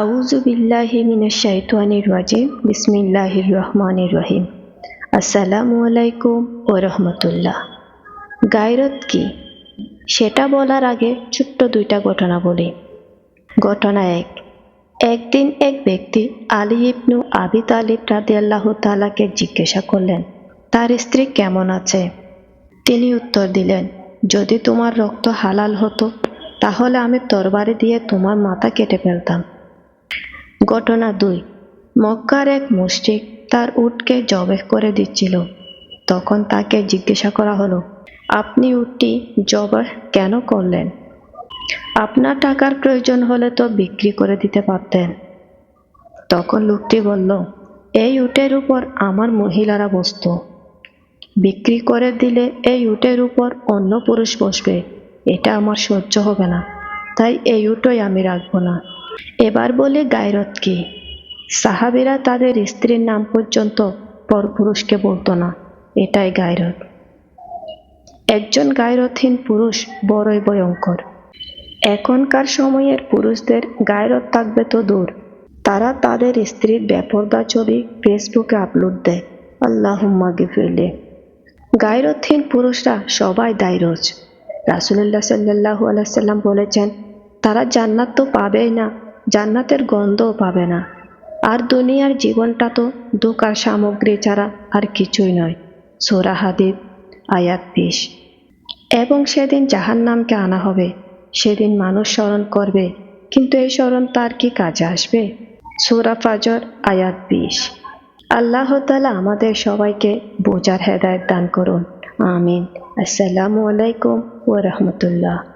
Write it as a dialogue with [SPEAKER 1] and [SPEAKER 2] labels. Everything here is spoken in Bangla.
[SPEAKER 1] আউযু বিল্লাহি মিনাশ শাইতানির রাজিম। বিসমিল্লাহির রহমানির রহিম। আসসালামু আলাইকুম ও রহমতুল্লাহ। গায়রত কি? সেটা বলার আগে ছোট্ট দুইটা ঘটনা বলি। ঘটনা এক, একদিন এক ব্যক্তি আলী ইবনু আবি তালিব রাদি আল্লাহ তালাকে জিজ্ঞাসা করলেন, তার স্ত্রী কেমন আছে? তিনি উত্তর দিলেন, যদি তোমার রক্ত হালাল হতো, তাহলে আমি তরবারি দিয়ে তোমার মাথা কেটে ফেলতাম। ঘটনা দুই। মক্কার এক মুশরিক তার উটকে জবেহ করে দিচ্ছিল। তখন তাকে জিজ্ঞাসা করা হলো, আপনি উটটি জবাহ কেন করলেন? আপনার টাকার প্রয়োজন হলে তো বিক্রি করে দিতে পারতেন। তখন লোকটি বলল, এই উটের উপর আমার মহিলারা বসত। বিক্রি করে দিলে এই উটের উপর অন্য পুরুষ বসবে। এটা আমার সহ্য হবে না। তাই এই উটোই আমি রাখব না। এবার বলি গায়রত কি সাহাবিরা তাদের স্ত্রীর নাম পর্যন্ত পরপুরুষকে বলতো না, এটাই গায়রত একজন গায়রতহীন পুরুষ বড়ই ভয়ঙ্কর। এখনকার সময়ের পুরুষদের গায়রত থাকবে তো দূর। তারা তাদের স্ত্রীর বেপরদা ছবি ফেসবুকে আপলোড দেয়। আল্লাহ গিফিরলে। গায়রতহীন পুরুষরা সবাই দায়রোজ। রাসুল্লাহ সাল্লাহু আলাইসাল্লাম বলেছেন তারা জান্নাত তো পাবেই না, জান্নাতের গন্ধও পাবে না। আর দুনিয়ার জীবনটা তো দোকার সামগ্রী ছাড়া আর কিছুই নয়। সোরা হাদিব আয়াত বিশ। এবং সেদিন জাহান নামকে আনা হবে। সেদিন মানুষ স্মরণ করবে, কিন্তু এই স্মরণ তার কি কাজে আসবে? সোরা ফাজর, আয়াত বিশ। আল্লাহ তালা আমাদের সবাইকে বোঝার হেদায়ত দান করুন। আমিন। আসসালামু আলাইকুম ও রহমতুল্লাহ।